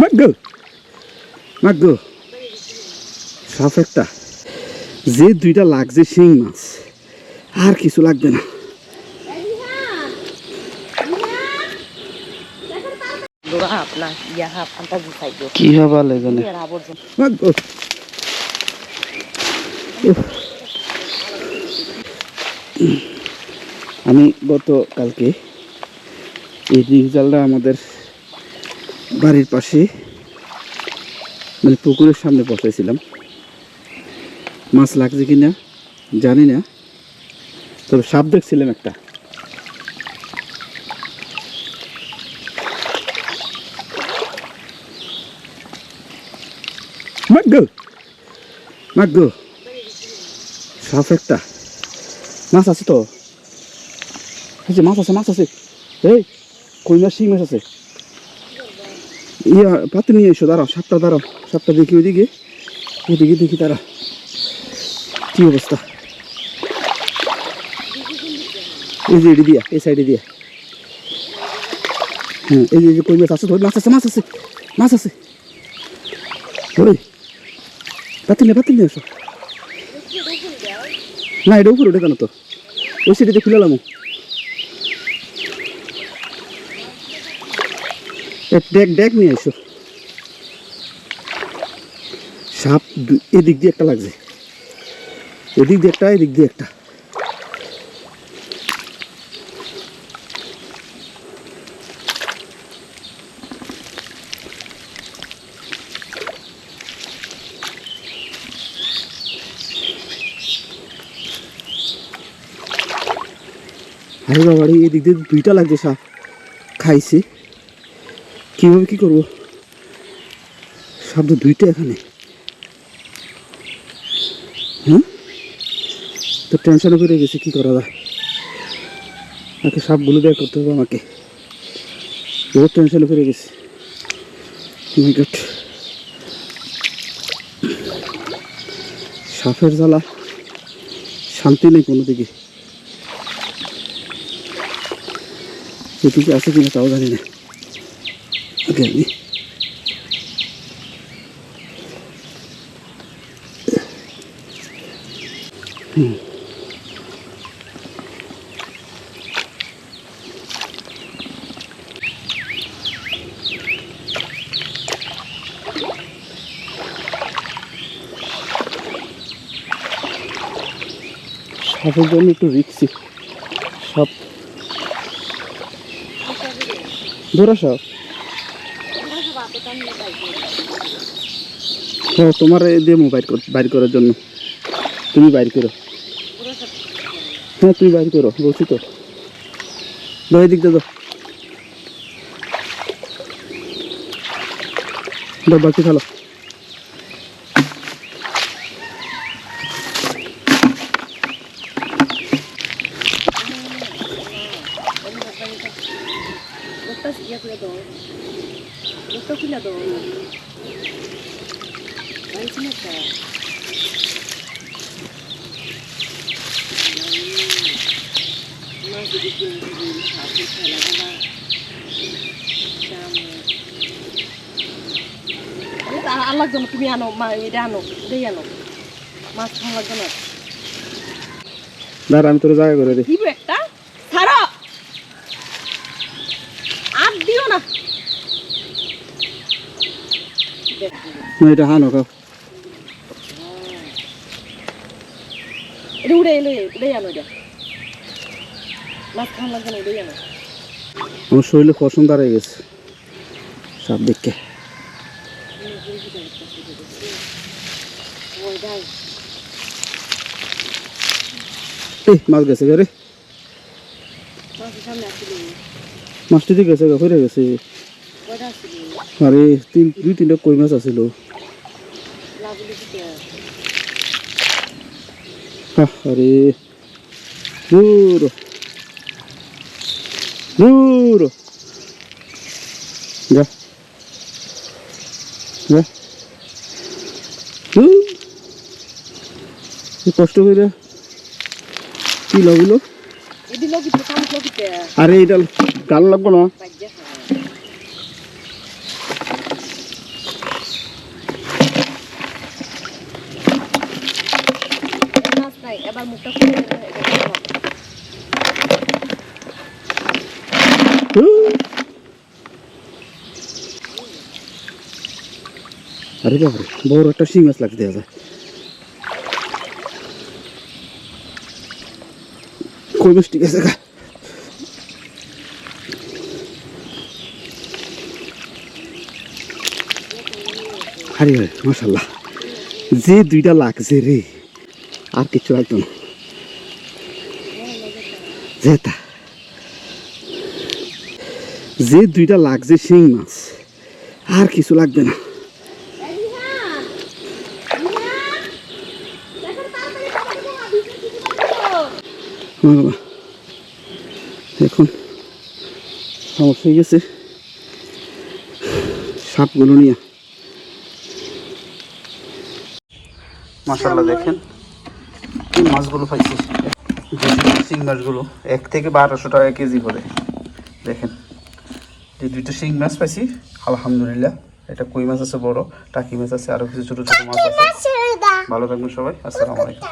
মাগ্গো মাগ্গো সাফ একটা যে দুইটা লাগছে শিং মাছ আর কিছু লাগবে না. কি হবা লেগনে Ni rabor jom. মাগ্গো আমি গত কালকে এই রিং জালটা আমাদের বাড়ির পাশে মানে পুকুরের সামনে বসাইছিলাম মাছ লাগছে কি না জানি না, তবে সাপ দেখছিলাম একটা। সাপ একটা। মাছ আছে তো? মাছ আছে মাছ আছে। এই, কই মাছ, শিং মাছ আছে? ইয়া পাতে নিয়ে এসো, দাঁড়াও সাপটা দাঁড়াও সাপটা দেখি ওইদিকে ওইদিকে দেখি তারা কি অবস্থা। এই যে এটি দিয়া, এই সাইডে দিয়া। হ্যাঁ এই যে কই মাছ আছে তো মাছ আছে মাছ আছে মাছ আছে। ওই পাতিল নিয়ে পাতিল নিয়ে এসো। না, এটা উপরে ওঠে কেন তো? ওই সিটিতে খুলালাম ডেক ডেক নিয়ে এসো। সাপ এদিক দিয়ে একটা লাগছে। এদিক দিয়ে একটা, এদিক দিয়ে একটা। আরে বাবা এদিক দিয়ে দুইটা লাগছে সাপ। খাইছে। কীভাবে কী করব? তো দুইটা এখানে। হ্যাঁ তো টেনশনে করে গেছে, কী করা যায়? আমাকে সাপগুলো বের করতে হবে আমাকে। বহুত টেনশনে করে গেছে. সাপের জ্বালা। শান্তি নেই কোনো দিকে। এদিকে আছে কিনা তাও জানি না। ওকে আমি হুম। সাপের জন্য একটু রিক্সি সাপ ধরা সাপ তোমার দিয়ে মোবাইল বাইর করার জন্য। তুমি বাইর করো। হ্যাঁ তুমি বাইর করো, বলছি তো। এদিক দিয়ে দাও। বাকি খেলো জন্য তুমি আনো মা এটা আনো এটাই আনো মাছ খাওয়া লাগবে না দাঁড়া আমি তোর জায়গা করে দিই। দিব একটা ছাড়ো আর দিও না। এটা হানো খাও এটা উড়ে এলো উড়ে আনো এটা মাছ খাওয়া লাগবে না উড়ে আনো আমার শরীরে পছন্দ দাঁড়িয়ে গেছে যাই এই মাছ গেছে রে মাছটি গেছে হয়ে গেছে আরে তিন দুই তিনটা কই মাছ আছিল আরে দূর। দূর। যা। যা। কষ্ট করে কি লাগল? আরে এটা গাল লাগবো না। এবার মুখটা খুলে। আরে বাবারে বড় একটা শিং মাছ লাগতে যায় কই মাছ ঠিক আছে গা আরে মাসাল্লাহ যে দুইটা লাগছে রে। আর কিছু লাগতো না। যেটা যে দুইটা লাগছে শিং মাছ, আর কিছু লাগবে না। বাবা এখন সমস্যা হয়ে গেছে। সাপগুলো নিয়ে। মাসাল্লাহ দেখেন। মাছগুলো পাইছি শিং মাছগুলো। এক থেকে বারোশো টাকা কেজি করে। দেখেন যে দুইটা শিং মাছ পাইছি। আলহামদুলিল্লাহ। এটা কই মাছ আছে বড়? টাকি মাছ আছে আরও কিছু ছোট ছোট মাছ আছে। ভালো থাকবেন সবাই। আসসালামু আলাইকুম।